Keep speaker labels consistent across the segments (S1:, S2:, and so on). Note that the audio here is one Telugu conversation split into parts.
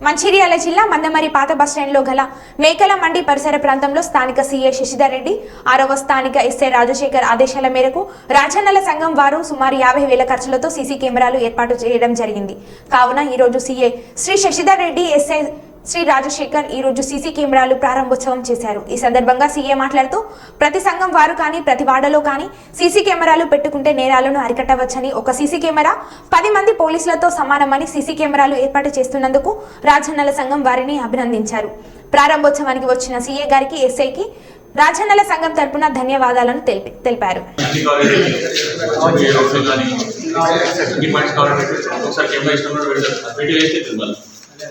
S1: మంచిర్యాల జిల్లా మందమరి పాత బస్టాండ్లో గల మేకల మండి పరిసర ప్రాంతంలో స్థానిక సీఏ శశిధర్ రెడ్డి ఆరవ స్థానిక ఎస్ఐ రాజశేఖర్ ఆదేశాల మేరకు రాజన్నల సంఘం వారు సుమారు యాభై వేల ఖర్చులతో సీసీ కెమెరాలు ఏర్పాటు చేయడం జరిగింది. కావున ఈరోజు సీఏ శ్రీ శశిధర్ రెడ్డి ఎస్ఐ శ్రీ రాజశేఖర్ ఈ రోజు సీసీ కెమెరాలు ప్రారంభోత్సవం చేశారు. ఈ సందర్భంగా సీఏ మాట్లాడుతూ ప్రతి సంఘం వారు కానీ ప్రతి వాడలో కానీ సీసీ కెమెరాలు పెట్టుకుంటే నేరాలను అరికట్టవచ్చని ఒక సీసీ కెమెరా పది మంది పోలీసులతో సమానమని సీసీ కెమెరాలు ఏర్పాటు చేస్తున్నందుకు రాజన్నల సంఘం వారిని అభినందించారు. ప్రారంభోత్సవానికి వచ్చిన సీఏ గారికి ఎస్ఐకి రాజన్నల సంఘం తరపున ధన్యవాదాలను తెలిపి తెలిపారు.
S2: ఒకసారి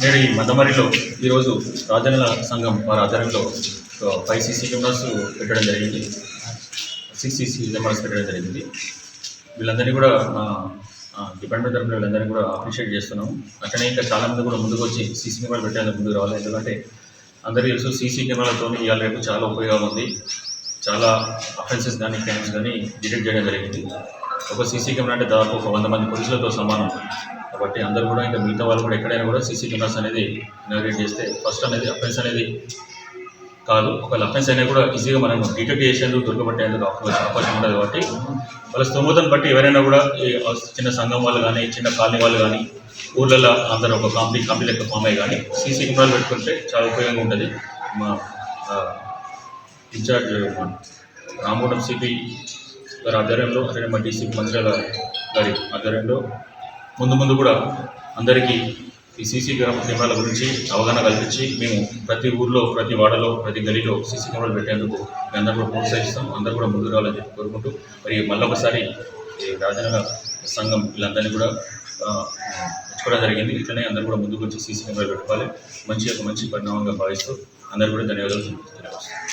S2: నేడు ఈ మదమరిలో ఈరోజు రాజన్నల సంఘం వారి ఆధ్వర్యంలో ఒక ఫైవ్ సీసీ కెమెరాస్ పెట్టడం జరిగింది. సిక్స్ సీసీ కెమెరాస్ పెట్టడం జరిగింది. వీళ్ళందరినీ కూడా మా డిపార్ట్మెంట్ తరఫున వీళ్ళందరినీ కూడా అప్రిషియేట్ చేస్తున్నాం. అట్లనే ఇంకా చాలా మంది కూడా ముందుకు వచ్చి సీసీ కెమెరాలు పెట్టేందుకు ముందుకు రావాలి. ఎందుకంటే అందరికీ తెలుసు సీసీ కెమెరాలతో ఇవాళ రేపు చాలా ఉపయోగం ఉంది. చాలా అఫెన్సెస్ కానీ క్రైమ్స్ కానీ డిటెక్ట్ చేయడం జరిగింది. ఒక సీసీ కెమెరా అంటే దాదాపు ఒక వంద మంది పోలీసులతో సమానం. కాబట్టి అందరూ కూడా ఇంకా మిగతా వాళ్ళు కూడా ఎక్కడైనా కూడా సీసీ కెమెరాస్ అనేది ఇనాగ్రేట్ చేస్తే ఫస్ట్ అనేది అఫెన్స్ అనేది కాదు. ఒకవేళ అఫెన్స్ అయినా కూడా ఈజీగా మనం డిటెక్ట్ చేసేందుకు దొరకబట్టేందుకు అవకాశం ఉండదు కాబట్టి వాళ్ళ స్తోమతను బట్టి ఎవరైనా కూడా ఈ చిన్న సంఘం వాళ్ళు కానీ చిన్న కాలనీ వాళ్ళు కానీ ఊర్లలో అందరూ ఒక కంపెనీ కంపెనీ లెక్క ఫామ్ అయ్యి కానీ సీసీ కెమెరాలు పెట్టుకుంటే చాలా ఉపయోగంగా ఉంటుంది. మా ఇన్ఛార్జ్ రామగూడెం సిపి గారి ఆధ్వర్యంలో అలాగే మా డీసీపీ మంచిర్యాల గారి ఆధ్వర్యంలో ముందు ముందు కూడా అందరికీ ఈ సీసీ కెమెరాల గురించి అవగాహన కల్పించి మేము ప్రతి ఊర్లో ప్రతి వాడలో ప్రతి గలిలో సీసీ కెమెరాలు పెట్టేందుకు మేము అందరూ కూడా ప్రోత్సహిస్తాం. అందరూ కూడా ముందుకు రావాలని చెప్పి కోరుకుంటూ మరి మళ్ళొకసారి ఈ రాజనగర సంఘం వీళ్ళందరినీ కూడా ఆ, మెచ్చుకోవడం జరిగింది. ఇట్లనే అందరూ కూడా ముందుకు వచ్చి సీసీ కెమెరాలు పెట్టుకోవాలి. మంచి ఒక మంచి పరిణామంగా భావిస్తూ అందరూ కూడా ధన్యవాదాలు తెలియజేస్తున్నాం